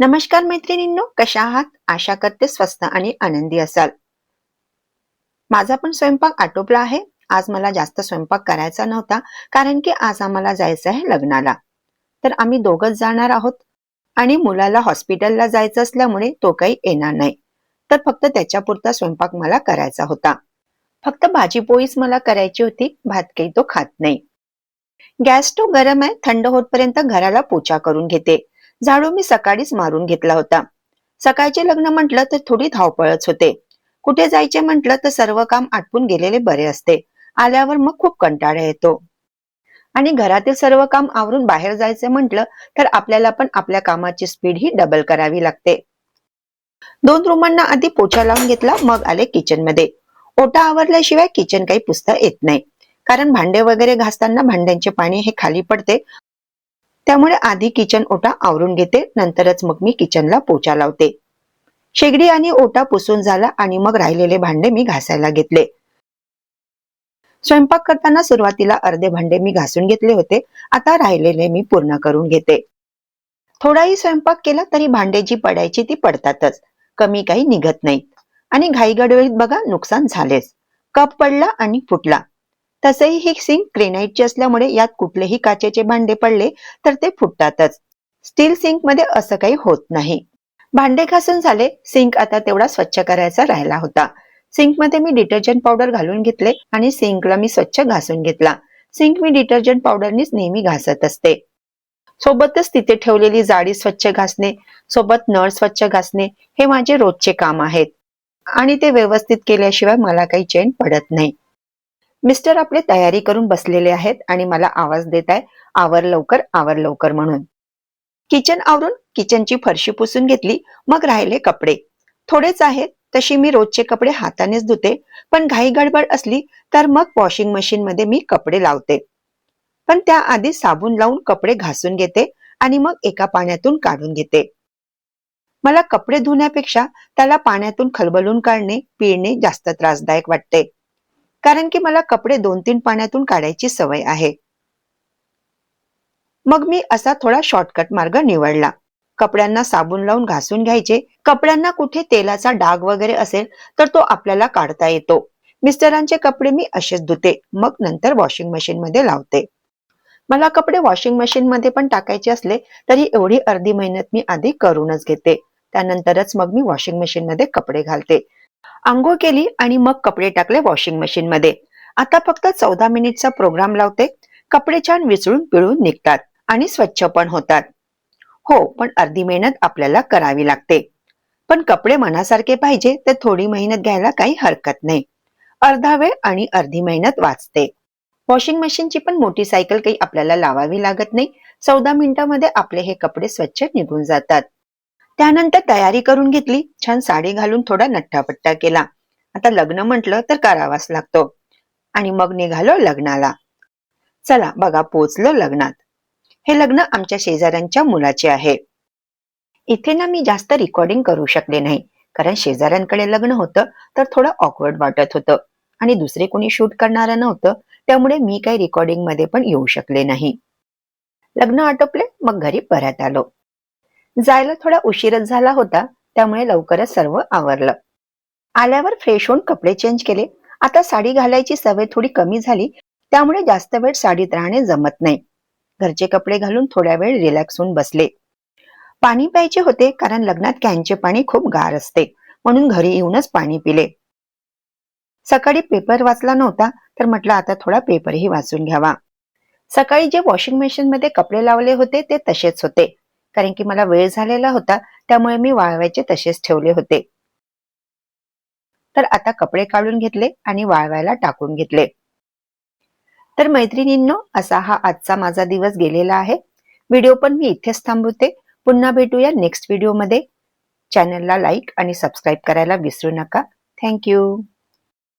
नमस्कार मैत्रिणींनो कशा आहात? आशा करते स्वस्त आणि आनंदी असाल. माझा पण स्वयंपाक आटोपला आहे. आज मला जास्त स्वयंपाक करायचा नव्हता कारण की आज आम्हाला जायचं आहे लग्नाला. तर आम्ही दोघच जाणार आहोत आणि मुलाला हॉस्पिटलला जायचं असल्यामुळे तो काही येणार नाही. तर फक्त त्याच्यापुरता स्वयंपाक मला करायचा होता. फक्त भाजी पोळीच मला करायची होती भात काही तो खात नाही. गॅस स्टोव गरम आहे थंड होतपर्यंत घराला पोचा करून घेते. झाडू मी सकाळीच मारून घेतला होता. सकाळचे लग्न म्हटलं तर थोडी धावपळच होते. कुठे जायचे म्हटलं तर सर्व काम आटपून गेलेले बरे असते. आल्यावर मग खूप कंटाळा येतो. आणि घरातील सर्व काम आवरून बाहेर जायचे म्हटलं तर आपल्याला पण आपल्या कामाची स्पीड ही डबल करावी लागते. दोन रुमांना आधी पोछा लावून घेतला मग आले किचनमध्ये. ओटा आवरल्याशिवाय किचन काही पुसता येत नाही. कारण भांडे वगैरे घासताना भांड्यांचे पाणी हे खाली पडते त्यामुळे आधी किचन ओटा आवरून घेते नंतरच मग मी किचनला पोचा लावते. शेगडी आणि ओटा पुसून झाला आणि मग राहिलेले भांडे मी घासायला घेतले. स्वयंपाक करताना सुरुवातीला अर्धे भांडे मी घासून घेतले होते आता राहिलेले मी पूर्ण करून घेते. थोडाही स्वयंपाक केला तरी भांडे जी पडायची ती पडतातच कमी काही निघत नाहीत. आणि घाईगडवळीत बघा नुकसान झालेच. कप पडला आणि फुटला. तसेही ही सिंक ग्रेनाईटची असल्यामुळे यात कुठलेही काचेचे भांडे पडले तर ते फुटतातच. स्टील सिंकमध्ये असं काही होत नाही. भांडे घासून झाले सिंक आता तेवढा स्वच्छ करायचा राहिला होता. सिंकमध्ये मी डिटर्जंट पावडर घालून घेतले आणि सिंकला मी स्वच्छ घासून घेतला. सिंक मी डिटर्जंट पावडरनीच नेहमी घासत असते. सोबतच तिथे ठेवलेली जाडी स्वच्छ घासणे सोबत नळ स्वच्छ घासणे हे माझे रोजचे काम आहेत. आणि ते व्यवस्थित केल्याशिवाय मला काही चैन पडत नाही. मिस्टर आपले तयारी करून बसलेले आहेत आणि मला आवाज देत आहे आवर लवकर आवर लवकर म्हणून. किचन आवरून किचनची फरशी पुसून घेतली मग राहिले कपडे. थोडेच आहेत तशी मी रोजचे कपडे हातानेच धुते पण घाई गडबड असली तर मग वॉशिंग मशीन मध्ये मी कपडे लावते. पण त्याआधी साबण लावून कपडे घासून घेते आणि मग एका पाण्यातून काढून घेते. मला कपडे धुण्यापेक्षा त्याला पाण्यातून खलबलून काढणे पिळणे जास्त त्रासदायक वाटते. कारण की मला कपडे दोन तीन पाण्यातून काढायची सवय आहे. मग मी असा थोडा शॉर्टकट मार्ग निवडला. कपड्यांना साबण लावून घासून घ्यायचे. कपड्यांना कुठे तेलाचा डाग वगैरे असेल तर तो आपल्याला काढता येतो. मिस्टरांचे कपडे मी असेच धुते. मग नंतर वॉशिंग मशीन मध्ये लावते. मला कपडे वॉशिंग मशीन मध्ये पण टाकायचे असले तरी एवढी अर्धी मेहनत मी आधी करूनच घेते. त्यानंतरच मग मी वॉशिंग मशीन मध्ये कपडे घालते. आंघोळ केली आणि मग कपडे टाकले वॉशिंग मशीन मध्ये. आता फक्त चौदा मिनिटचा प्रोग्राम लावते. कपडे छान विचळून पिळून निघतात आणि स्वच्छ पण होतात. हो पण अर्धी मेहनत आपल्याला करावी लागते. पण कपडे मनासारखे पाहिजे तर थोडी मेहनत घ्यायला काही हरकत नाही. अर्धा वेळ आणि अर्धी मेहनत वाचते. वॉशिंग मशीनची पण मोठी सायकल काही आपल्याला लावावी लागत नाही. चौदा मिनिटांमध्ये आपले हे कपडे स्वच्छ निघून जातात. त्यानंतर तयारी करून घेतली. छान साडी घालून थोडा नट्टापट्टा केला. आता लग्न म्हटलं तर करावाच लागतो. आणि मग निघालो लग्नाला. चला बघा पोचलो लग्नात. हे लग्न आमच्या शेजाऱ्यांच्या मुलाचे आहे. इथे ना मी जास्त रेकॉर्डिंग करू शकले नाही. कारण शेजाऱ्यांकडे लग्न होतं तर थोडं ऑकवर्ड वाटत होतं. आणि दुसरे कोणी शूट करणारं नव्हतं त्यामुळे मी काही रेकॉर्डिंगमध्ये पण येऊ शकले नाही. लग्न आटोपले मग घरी परत आलो. जायला थोडा उशीरच झाला होता त्यामुळे लवकरच सर्व आवरलं. आल्यावर फ्रेश होऊन कपडे चेंज केले. आता साडी घालायची सवय थोडी कमी झाली त्यामुळे जास्त वेळ साडीत राहणे जमत नाही. घरचे कपडे घालून थोड्या वेळ रिलॅक्स होऊन बसले. पाणी प्यायचे होते कारण लग्नात कॅनचे पाणी खूप गार असते म्हणून घरी येऊनच पाणी पिले. सकाळी पेपर वाचला नव्हता तर म्हटलं आता थोडा पेपरही वाचून घ्यावा. सकाळी जे वॉशिंग मशीन मध्ये कपडे लावले होते ते तसेच होते. कारण की मला वेळ झालेला होता त्यामुळे मी वाळवायचे तसेच ठेवले होते. तर आता कपडे काढून घेतले आणि वाळवायला टाकून घेतले. तर मैत्रिणींनो असा हा आजचा माझा दिवस गेलेला आहे. व्हिडिओ पण मी इथेच थांबवते. पुन्हा भेटूया नेक्स्ट व्हिडिओमध्ये. चॅनलला लाईक आणि सबस्क्राईब करायला विसरू नका. थँक्यू